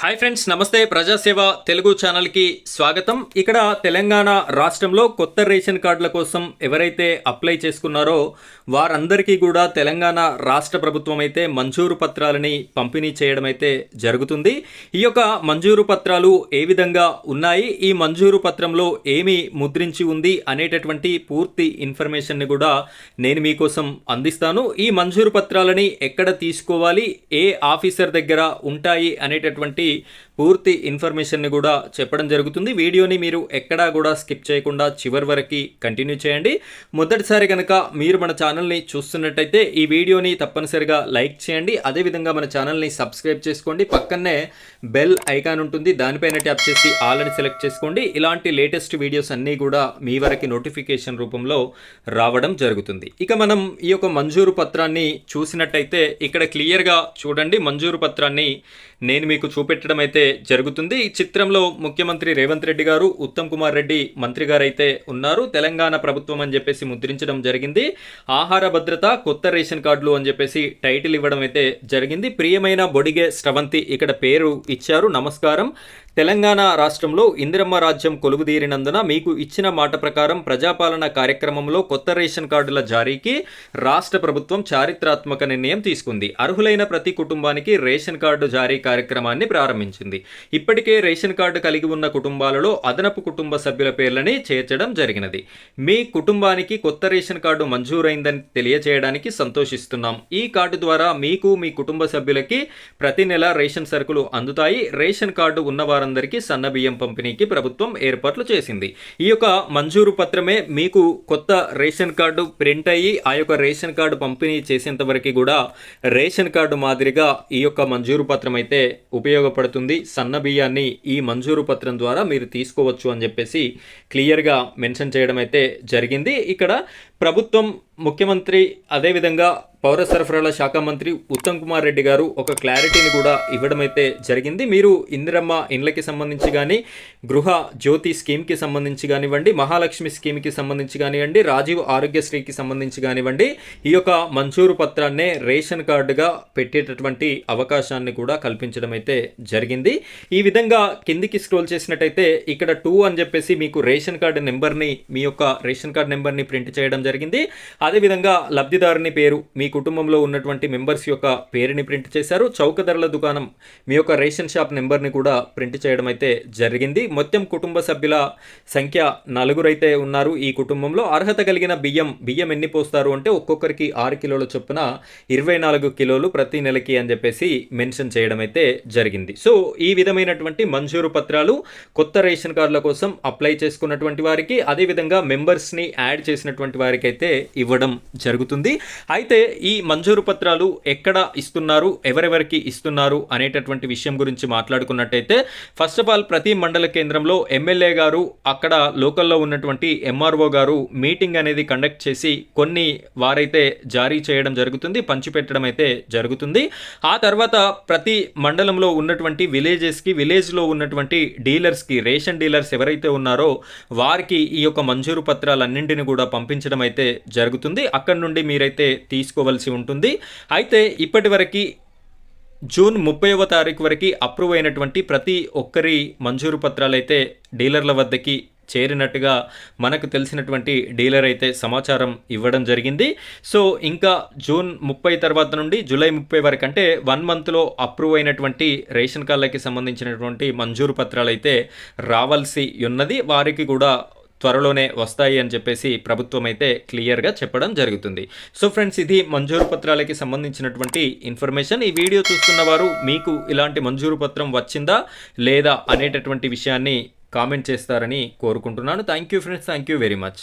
Hi friends నమస్తే. ప్రజాసేవ తెలుగు ఛానల్కి స్వాగతం. ఇక్కడ తెలంగాణ రాష్ట్రంలో కొత్త రేషన్ కార్డుల కోసం ఎవరైతే అప్లై చేసుకున్నారో వారందరికీ కూడా తెలంగాణ రాష్ట్ర ప్రభుత్వం అయితే మంజూరు పత్రాలని పంపిణీ చేయడం అయితే జరుగుతుంది. ఈ యొక్క మంజూరు పత్రాలు ఏ విధంగా ఉన్నాయి? ఈ మంజూరు పత్రంలో ఏమి ముద్రించి ఉంది అనేటటువంటి పూర్తి ఇన్ఫర్మేషన్ని కూడా నేను మీకోసం అందిస్తాను. ఈ మంజూరు పత్రాలని ఎక్కడ తీసుకోవాలి? ఏ ఆఫీసర్ దగ్గర ఉంటాయి అనేటటువంటి పూర్తి ఇన్ఫర్మేషన్ని కూడా చెప్పడం జరుగుతుంది. వీడియోని మీరు ఎక్కడా కూడా స్కిప్ చేయకుండా చివరి వరకు కంటిన్యూ చేయండి. మొదటిసారి కనుక మీరు మన ఛానల్ని చూస్తున్నట్టయితే ఈ వీడియోని తప్పనిసరిగా లైక్ చేయండి. అదేవిధంగా మన ఛానల్ని సబ్స్క్రైబ్ చేసుకోండి. పక్కనే బెల్ ఐకాన్ ఉంటుంది. దానిపైన ట్యాప్ చేసి ఆల్ అని సెలెక్ట్ చేసుకోండి. ఇలాంటి లేటెస్ట్ వీడియోస్ అన్నీ కూడా మీ వరకు నోటిఫికేషన్ రూపంలో రావడం జరుగుతుంది. ఇక మనం ఈ యొక్క మంజూరు పత్రాన్ని చూసినట్టయితే ఇక్కడ క్లియర్గా చూడండి. మంజూరు పత్రాన్ని నేను మీకు పెట్టడం అయితే జరుగుతుంది. ఈ చిత్రంలో ముఖ్యమంత్రి రేవంత్ రెడ్డి గారు ఉత్తమ్ కుమార్ రెడ్డి మంత్రి గారు అయితే ఉన్నారు. తెలంగాణ ప్రభుత్వం అని చెప్పేసి ముద్రించడం జరిగింది. ఆహార భద్రత కొత్త రేషన్ కార్డులు అని చెప్పేసి టైటిల్ ఇవ్వడం అయితే జరిగింది. ప్రియమైన బొడిగే స్రవంతి ఇక్కడ పేరు ఇచ్చారు. నమస్కారం. తెలంగాణ రాష్ట్రంలో ఇందిరమ్మ రాజ్యం కొలువుదీరినందున మీకు ఇచ్చిన మాట ప్రకారం ప్రజాపాలన కార్యక్రమంలో కొత్త రేషన్ కార్డుల జారీకి రాష్ట్ర ప్రభుత్వం చారిత్రాత్మక నిర్ణయం తీసుకుంది. అర్హులైన ప్రతి కుటుంబానికి రేషన్ కార్డు జారీ కార్యక్రమాన్ని ప్రారంభించింది. ఇప్పటికే రేషన్ కార్డు కలిగి ఉన్న కుటుంబాలలో అదనపు కుటుంబ సభ్యుల పేర్లని చేర్చడం జరిగినది. మీ కుటుంబానికి కొత్త రేషన్ కార్డు మంజూరైందని తెలియజేయడానికి సంతోషిస్తున్నాం. ఈ కార్డు ద్వారా మీకు మీ కుటుంబ సభ్యులకి ప్రతి నెల రేషన్ సరుకులు అందుతాయి. రేషన్ కార్డు ఉన్నవారు వారందరికీ సన్న బియ్యం పంపిణీకి ప్రభుత్వం ఏర్పాట్లు చేసింది. ఈ యొక్క మంజూరు పత్రమే మీకు కొత్త రేషన్ కార్డు ప్రింట్ అయ్యి ఆ యొక్క రేషన్ కార్డు పంపిణీ చేసేంత వరకు కూడా రేషన్ కార్డు మాదిరిగా ఈ యొక్క మంజూరు పత్రం అయితే ఉపయోగపడుతుంది. సన్న బియ్యాన్ని ఈ మంజూరు పత్రం ద్వారా మీరు తీసుకోవచ్చు అని చెప్పేసి క్లియర్గా మెన్షన్ చేయడం అయితే జరిగింది. ఇక్కడ ప్రభుత్వం ముఖ్యమంత్రి అదేవిధంగా పౌర సరఫరాల శాఖ మంత్రి ఉత్తమ్ కుమార్ రెడ్డి గారు ఒక క్లారిటీని కూడా ఇవ్వడం అయితే జరిగింది. మీరు ఇందిరమ్మ ఇండ్లకి సంబంధించి కానీ గృహ జ్యోతి స్కీమ్కి సంబంధించి కానివ్వండి మహాలక్ష్మి స్కీమ్కి సంబంధించి కానివ్వండి రాజీవ్ ఆరోగ్యశ్రీకి సంబంధించి కానివ్వండి ఈ యొక్క మంజూరు పత్రాన్నే రేషన్ కార్డుగా పెట్టేటటువంటి అవకాశాన్ని కూడా కల్పించడం అయితే జరిగింది. ఈ విధంగా కిందికి స్క్రోల్ చేసినట్టయితే ఇక్కడ టూ అని చెప్పేసి మీకు రేషన్ కార్డు నెంబర్ని మీ యొక్క రేషన్ కార్డు నెంబర్ని ప్రింట్ చేయడం జరిగింది. అదేవిధంగా లబ్ధిదారుని పేరు మీ కుటుంబంలో ఉన్నటువంటి మెంబర్స్ యొక్క పేరుని ప్రింట్ చేశారు. చౌక ధరల దుకాణం మీ యొక్క రేషన్ షాప్ నెంబర్ని కూడా ప్రింట్ చేయడం అయితే జరిగింది. మొత్తం కుటుంబ సభ్యుల సంఖ్య నలుగురైతే ఉన్నారు ఈ కుటుంబంలో. అర్హత కలిగిన బియ్యం బియ్యం ఎన్ని పోస్తారు అంటే ఒక్కొక్కరికి ఆరు కిలోల చొప్పున ఇరవై నాలుగు కిలోలు ప్రతి నెలకి అని చెప్పేసి మెన్షన్ చేయడం అయితే జరిగింది. సో ఈ విధమైనటువంటి మంజూరు పత్రాలు కొత్త రేషన్ కార్డుల కోసం అప్లై చేసుకున్నటువంటి వారికి అదేవిధంగా మెంబర్స్ని యాడ్ చేసినటువంటి వారికి అయితే ఇవ్వడం జరుగుతుంది. అయితే ఈ మంజూరు పత్రాలు ఎక్కడ ఇస్తున్నారు ఎవరెవరికి ఇస్తున్నారు అనేటటువంటి విషయం గురించి మాట్లాడుకున్నట్టయితే ఫస్ట్ ఆఫ్ ఆల్ ప్రతి మండల కేంద్రంలో ఎమ్మెల్యే గారు అక్కడ లోకల్లో ఉన్నటువంటి ఎంఆర్ఓ గారు మీటింగ్ అనేది కండక్ట్ చేసి కొన్ని వారైతే జారీ చేయడం జరుగుతుంది పంచిపెట్టడం అయితే జరుగుతుంది. ఆ తర్వాత ప్రతి మండలంలో ఉన్నటువంటి విలేజెస్కి విలేజ్లో ఉన్నటువంటి డీలర్స్కి రేషన్ డీలర్స్ ఎవరైతే ఉన్నారో వారికి ఈ యొక్క మంజూరు పత్రాలన్నింటిని కూడా పంపించడం అయితే జరుగుతుంది. అక్కడి నుండి మీరైతే తీసుకోవాల్సి ఉంటుంది. అయితే ఇప్పటివరకు జూన్ ముప్పైవ తారీఖు వరకు అప్రూవ్ అయినటువంటి ప్రతి ఒక్కరి మంజూరు పత్రాలు అయితే డీలర్ల వద్దకి చేరినట్టుగా మనకు తెలిసినటువంటి డీలర్ అయితే సమాచారం ఇవ్వడం జరిగింది. సో ఇంకా జూన్ ముప్పై తర్వాత నుండి జూలై ముప్పై వరకు అంటే వన్ మంత్లో అప్రూవ్ అయినటువంటి రేషన్ కార్డులకి సంబంధించినటువంటి మంజూరు పత్రాలు అయితే రావాల్సి ఉన్నది. వారికి కూడా త్వరలోనే వస్తాయి అని చెప్పేసి ప్రభుత్వం అయితే క్లియర్గా చెప్పడం జరుగుతుంది. సో ఫ్రెండ్స్ ఇది మంజూరు పత్రాలకి సంబంధించినటువంటి ఇన్ఫర్మేషన్. ఈ వీడియో చూస్తున్న వారు మీకు ఇలాంటి మంజూరు పత్రం వచ్చిందా లేదా అనేటటువంటి విషయాన్ని కామెంట్ చేస్తారని కోరుకుంటున్నాను. Thank you friends thank you very much.